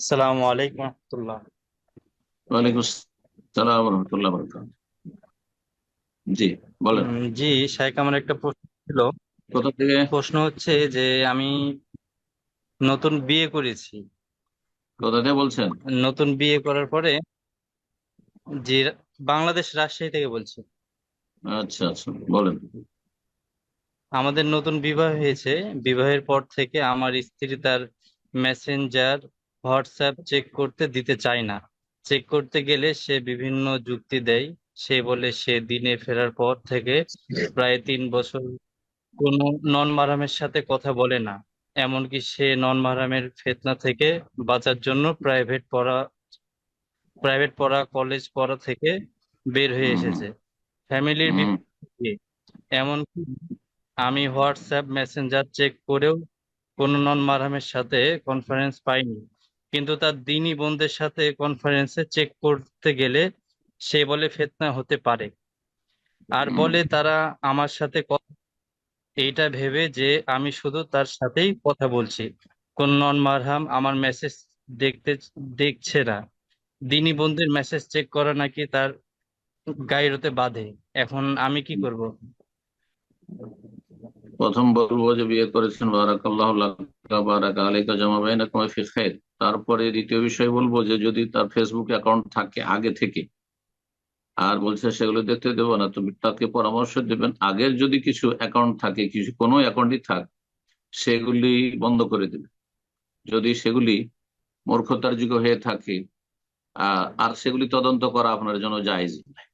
আসসালামু আলাইকুম রহমতুল্লাহ। ওয়ালাইকুম আসসালাম রহমতুল্লাহ বরকাত জি বলেন। জি শাইখ আমার একটা প্রশ্ন ছিল। কোথা থেকে? প্রশ্ন হচ্ছে যে আমি নতুন বিয়ে করেছি। কোথা থেকে বলছেন? নতুন বিয়ে করার পরে যে বাংলাদেশ রাজশাহী থেকে বলছি। আচ্ছা আচ্ছা বলেন। আমাদের নতুন বিবাহ হয়েছে। বিবাহের পর থেকে আমার স্ত্রী তার মেসেঞ্জার হোয়াটসঅ্যাপ চেক করতে দিতে চায় না। চেক করতে গেলে সে বিভিন্ন যুক্তি দেয়। সে বলে সে দিনে ফেরার পর থেকে প্রায় তিন বছর কোনো নন মাহরামের সাথে কথা বলে না। এমনকি সে নন মাহরামের ফেতনা থেকে বাঁচার জন্য প্রাইভেট পড়া প্রাইভেট পড়া কলেজ পড়া থেকে বের হয়ে এসেছে। ফ্যামিলির এমনকি আমি হোয়াটসঅ্যাপ মেসেঞ্জার চেক করেও কোনো নন মাহরামের সাথে কনফারেন্স পাইনি। কিন্তু তার দিনী বোনদের সাথে কনফারেন্সে চেক করতে গেলে সে বলে ফেতনা হতে পারে। আর বলে তারা আমার সাথে কথা এইটা ভেবে যে আমি শুধু তার সাথেই কথা বলছি। কোন নন মারহাম আমার মেসেজ দেখতে দেখছে না। দিনী বন্ধুর মেসেজ চেক করা নাকি তার গাইরতে বাধে। এখন আমি কি করব? প্রথম বলব যে বিয়ে করেছেন বারাকাল্লাহ তারপরে দ্বিতীয় বিষয় বলব যে যদি তার ফেসবুক অ্যাকাউন্ট থাকে আগে থেকে, আর বলছে সেগুলো দেখতে দেবো না তুমি তাকে পরামর্শ দেবেন। আগের যদি কিছু অ্যাকাউন্ট থাকে, কিছু কোনো অ্যাকাউন্টই থাক, সেগুলি বন্ধ করে দেবে। যদি সেগুলি মূর্খতার যুগ হয়ে থাকে আর সেগুলি তদন্ত করা আপনার জন্য জায়েজ নয়।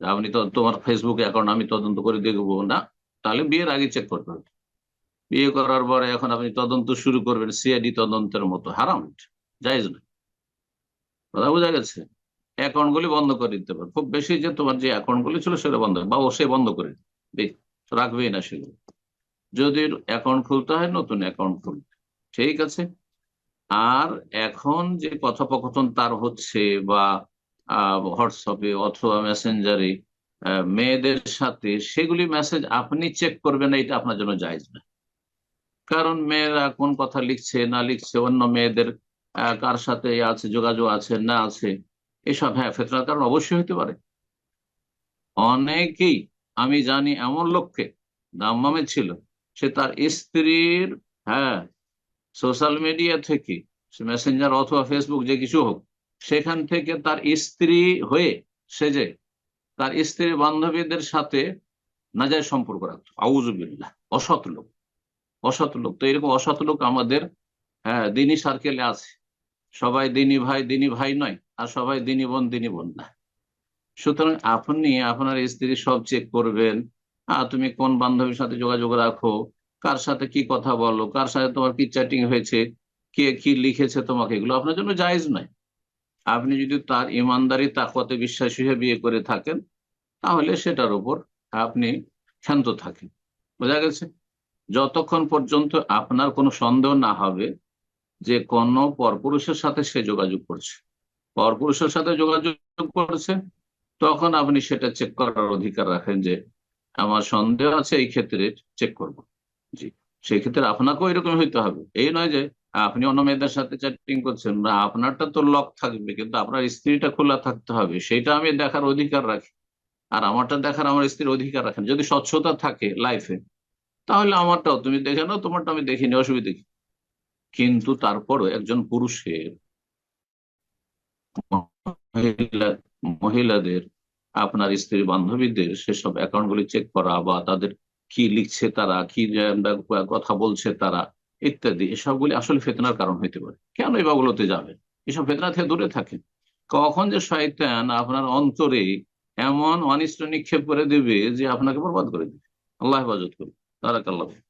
আপনি তো তোমার ফেসবুক অ্যাকাউন্ট আমি তদন্ত করে দেখব না, তাহলে বিয়ের আগে চেক করতে হবে। বিয়ে করার পরে এখন আপনি তদন্ত শুরু করবেন সিআইডি তদন্তের মতো। হারাম জায়েজ নয়। কথা বোঝা গেছে? অ্যাকাউন্ট গুলি বন্ধ করে দিতে পারে খুব বেশি যে তোমার যে অ্যাকাউন্ট গুলি ছিল সেটা বন্ধ বা সে বন্ধ করে রাখবেই না সেগুলো। যদি অ্যাকাউন্ট খুলতে হয়, নতুন অ্যাকাউন্ট খুলবে। ঠিক আছে? আর এখন যে কথোপকথন তার হচ্ছে বা হোয়াটসঅ্যাপে অথবা মেসেঞ্জারে মেয়েদের সাথে সেগুলি মেসেজ আপনি চেক করবেন এটা আপনার জন্য জায়জ না কারণ মেয়েরা কোন কথা লিখছে, না লিখছে, অন্য মেয়েদের কার সাথে আছে, যোগাযোগ আছে, না আছে, এসব হ্যাঁ ফেতনার কারণ অবশ্যই হতে পারে। অনেকেই, আমি জানি এমন লোককে, দাম্মামে ছিল, সে তার স্ত্রীর হ্যাঁ সোশ্যাল মিডিয়া থেকে মেসেঞ্জার অথবা ফেসবুক যে কিছু হোক, সেখান থেকে তার স্ত্রী হয়ে সেজে তার স্ত্রী বান্ধবীদের সাথে নাজায় সম্পর্ক রাখতো। আউজুবিল্লাহ অসৎ লোক। অসৎ লোক তো এরকম অসৎ লোক আমাদের হ্যাঁ দিনী সার্কেলে আছে। সবাই দিনী ভাই দিনী ভাই নয়, আর সবাই দিনী বোন দিনী বোন না। সুতরাং আপনি আপনার স্ত্রী সব চেক করবেন, আর তুমি কোন বান্ধবীর সাথে যোগাযোগ রাখো, কার সাথে কি কথা বলো, কার সাথে তোমার কি চ্যাটিং হয়েছে, কে কি লিখেছে তোমাকে, এগুলো আপনার জন্য জায়েজ নয়। আপনি যদি তার ইমানদারি তাকতে বিশ্বাসী হয়ে বিয়ে করে থাকেন, তাহলে সেটার উপর আপনি ক্ষান্ত থাকেন। বোঝা গেছে? যতক্ষণ পর্যন্ত আপনার কোনো সন্দেহ না হবে যে কোন পরপুরুষের সাথে সে যোগাযোগ করছে। পরপুরুষের সাথে যোগাযোগ করছে, তখন আপনি সেটা চেক করার অধিকার রাখেন যে আমার সন্দেহ আছে এই ক্ষেত্রে চেক করব। জি সেই ক্ষেত্রে আপনাকেও এরকম হইতে হবে। এই নয় যে আপনি অন্য মেয়েদের সাথে চ্যাটিং করছেন না আপনারটা তো লক থাকবে, কিন্তু আপনার স্ত্রীটা খোলা থাকতে হবে, সেটা আমি দেখার অধিকার রাখি। আর আমারটা দেখার আমার স্ত্রীর অধিকার রাখেন। যদি স্বচ্ছতা থাকে লাইফে তাহলে আমারটাও, তুমি দেখে নাও, তোমারটা আমি দেখিনি, অসুবিধা কি? কিন্তু তারপরও একজন পুরুষের মহিলা, মহিলাদের, আপনার স্ত্রী বান্ধবীদের সেসব অ্যাকাউন্ট গুলি চেক করা বা তাদের কি লিখছে তারা, কি কথা বলছে তারা, ইত্যাদি, এসবগুলি আসলে ফেতনার কারণ হইতে পারে। কেন এই এবাগুলোতে যাবে এসব ফেতনা থেকে দূরে থাকেন। কখন যে শয়তান আপনার অন্তরে এমন অনিষ্ট নিক্ষেপ করে দেবে যে আপনাকে বরবাদ করে দেবে। আল্লাহ হেফাজত করবে بارك الله فيك.